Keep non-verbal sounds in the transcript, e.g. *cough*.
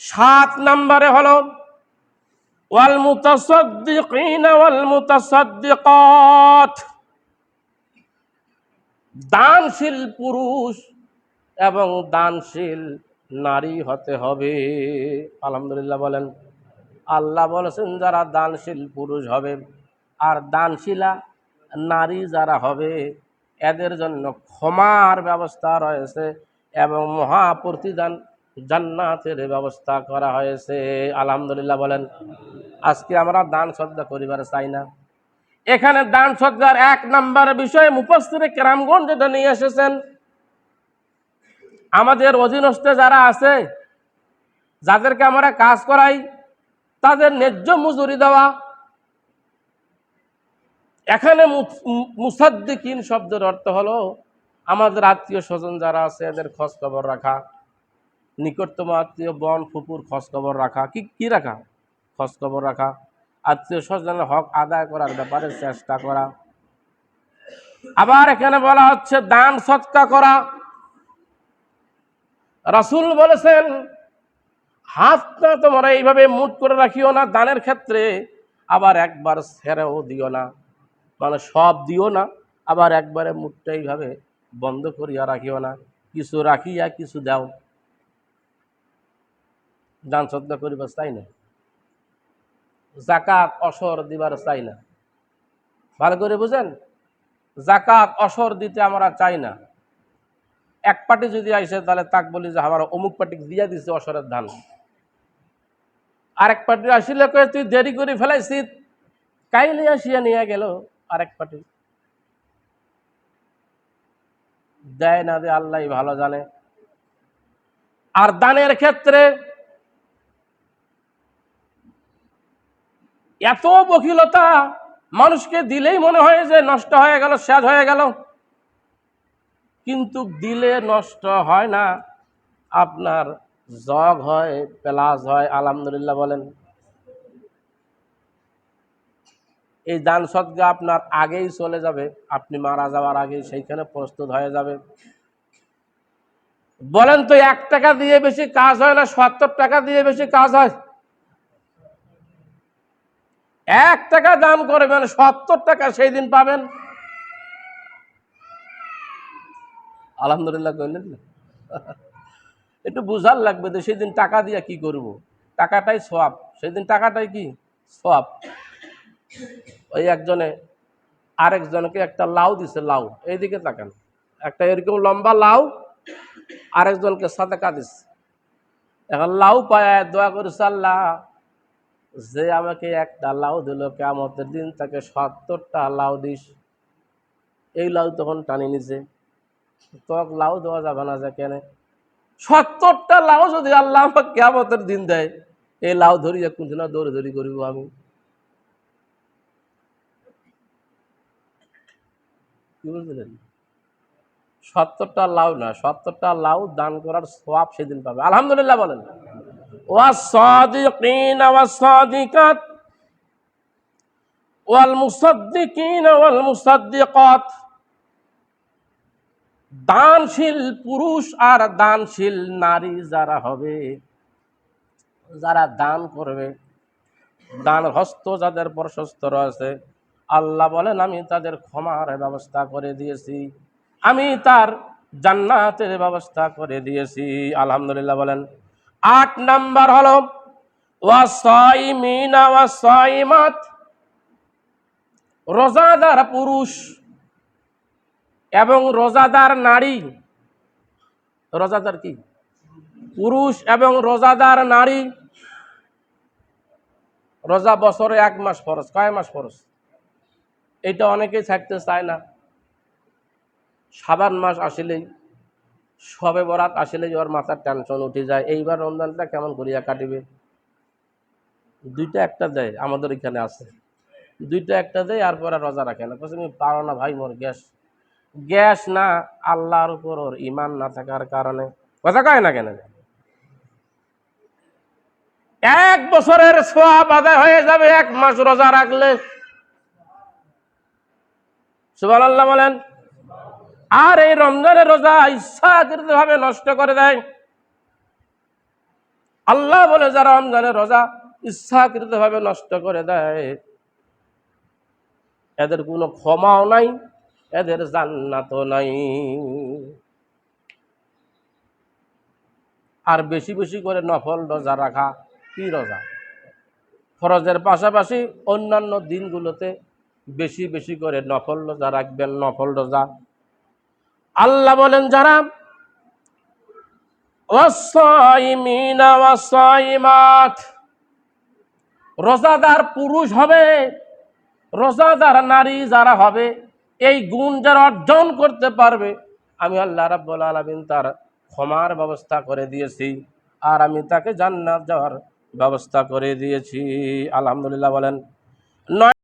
সাত নম্বরে হলো, ওয়াল মুতাসাদ্দিকিন ওয়াল মুতাসাদ্দিকাত। দানশীল পুরুষ এবং দানশীল নারী হতে হবে। আলহামদুলিল্লাহ বলেন, আল্লাহ বলেছেন যারা দানশীল পুরুষ হবে আর দানশীলা নারী যারা হবে, এদের জন্য ক্ষমার ব্যবস্থা রয়েছে এবং মহাপ্রতিদান জান্নাতের ব্যবস্থা করা হয়েছে। আলহামদুলিল্লাহ বলেন, আজকে আমরা দান শ্রদ্ধা করিবার চাই না। এখানে দান শ্রদ্ধার এক নম্বর বিষয় মুপস্থিরে কেরামগঞ্জ যেটা নিয়ে এসেছেন। আমাদের অধীনস্থে যারা আছে, যাদেরকে আমরা কাজ করাই, তাদের ন্যায্য মজুরি দেওয়া। এখানে মুসাদ্দিকিন শব্দের অর্থ হলো, আমাদের আত্মীয় স্বজন যারা আছে, এদের খোঁজ খবর রাখা। নিকটতম আত্মীয়, বন ফুপুর খোঁজ খবর রাখা। কি কি রাখা? খোঁজ খবর রাখা। আত্মীয় স্বজনের হক আদায় করার ব্যাপারে চেষ্টা করা। আবার এখানে বলা হচ্ছে, দান সৎকা করা। রাসুল বলেছেন হাতটা তোমরা এইভাবে মুট করে রাখিও না, দানের ক্ষেত্রে আবার একবার ছেড়েও দিও না। মানে সব দিও না, আবার একবারে মুখটা এইভাবে বন্ধ করিয়া রাখিও না। কিছু রাখিয়া, কিছু দাও। দান শ্রদ্ধা করিবার চাই না জাকাত, অসর দিবার চাই না। ভালো করে বুঝেন? জাকাত, অসর দিতে আমরা চাই না। এক পার্টি যদি আইসে, তাহলে তাক বলি যে আমার অমুক পার্টি দিয়া দিছে অসরের ধান। আরেক পার্টি আসিলে কয়ে, তুই দেরি করে ফেলাইছি কাইলে আসিয়া নিয়ে গেল। আরেক পার্টি দেয় না দে আল্লাহ ভালো জানে। আর দানের ক্ষেত্রে এত বকিলতা মানুষকে দিলেই মনে হয় যে নষ্ট হয়ে গেল শেষ হয়ে গেল। কিন্তু দিলে নষ্ট হয় না। আপনার জগ হয় প্লাস হয়, আলহামদুলিল্লাহ বলেন। এই দান সদ্গা আপনার আগেই চলে যাবে। আপনি মারা যাওয়ার আগেই সেইখানে প্রস্তুত হয়ে যাবে। বলেন তো, এক টাকা দিয়ে বেশি কাজ হয় না, সত্তর টাকা দিয়ে বেশি কাজ হয়? এক টাকা দান করবেন, সত্তর টাকা সেই দিন পাবেন। আলহামদুলিল্লাহ কইলেন না। *laughs* একটু বুঝার লাগবে তো সেই দিন টাকা দিয়ে কি করব। টাকাটাই সব দিন টাকাটাই কি? সব ওই একজনে, আরেকজনকে একটা লাউ দিছে, লাউ। এইদিকে তাকান। একটা এরকম লম্বা লাউ, আরেকজনকে সাদাকা দিছে। এখন লাউ পায়, দোয়া করেছে আল্লাহ। যে আমাকে একটা লাউ দিল কেমতের দিন তাকে সত্তরটা লাউ দিস। এই লাউ তখন টানি নিছে তক লাউ দেওয়া যাবে না যে কেন। সত্তরটা লাউ যদি আল্লাহ আমাকে কেমতের দিন দেয়, এই লাউ ধরিয়া কোনদিন দৌড়ে দৌড়ি করিব আমি। কি বুঝলেন? সত্তরটা লাউ না, সত্তরটা লাউ দান করার সব সেদিন পাবে। আলহামদুলিল্লাহ বলেন। والصادقين والصادقات والمصدقين والمصدقات দানশীল পুরুষ আর দানশীল নারী যারা হবে যারা দান করবে দান হস্ত যাদের প্রশস্ত রয়েছে আল্লাহ বলেন আমি তাদের ক্ষমার ব্যবস্থা করে দিয়েছি আমি তার জান্নাতের ব্যবস্থা করে দিয়েছি আলহামদুলিল্লাহ বলেন আট নাম্বার হলো রোজাদার পুরুষ এবং রোজাদার নারী। রোজাদার কি? পুরুষ এবং রোজাদার নারী। রোজা বছরে এক মাস ফরজ, কয় মাস ফরজ? এটা অনেকেই থাকতে চায় না। সাবান মাস আসলেই সবে বরাত আসলেই ওর মাথার টেনশন উঠে যায়। এইবার রমজানটা কেমন করিয়া কাটিবে? দুইটা একটা দেয়, আমাদের এখানে আছে। দুইটা একটা দেয় আর পরে রোজা রাখে না। তুমি পারো না ভাই মোর গ্যাস। গ্যাস না, আল্লাহর উপর ওর ইমান না থাকার কারণে। কথা কয় না কেন? এক বছরের সোয়াব আদায় হয়ে যাবে, এক মাস রোজা রাখলে। সুবান আল্লাহ বলেন আর এই রমজানের রোজা ইচ্ছাকৃত ভাবে নষ্ট করে দেয়। আল্লাহ বলে যারা রমজানের রোজা ইচ্ছাকৃতভাবে নষ্ট করে দেয়। এদের কোনো ক্ষমাও নাই, এদের জান্নাতও নাই। আর বেশি বেশি করে নফল রোজা রাখা কি রোজা? ফরজের পাশাপাশি অন্যান্য দিনগুলোতে বেশি বেশি করে নফল রোজা রাখবেন। নফল রোজা আল্লাহ বলেন যারা রোজাদার পুরুষ হবে, রোজাদার নারী যারা হবে, এই গুণ যারা অর্জন করতে পারবে, আমি আল্লাহ রাব্বুল আলামিন তার ক্ষমার ব্যবস্থা করে দিয়েছি, আর আমি তাকে জান্নাত যাওয়ার ব্যবস্থা করে দিয়েছি। আলহামদুলিল্লাহ বলেন, নয়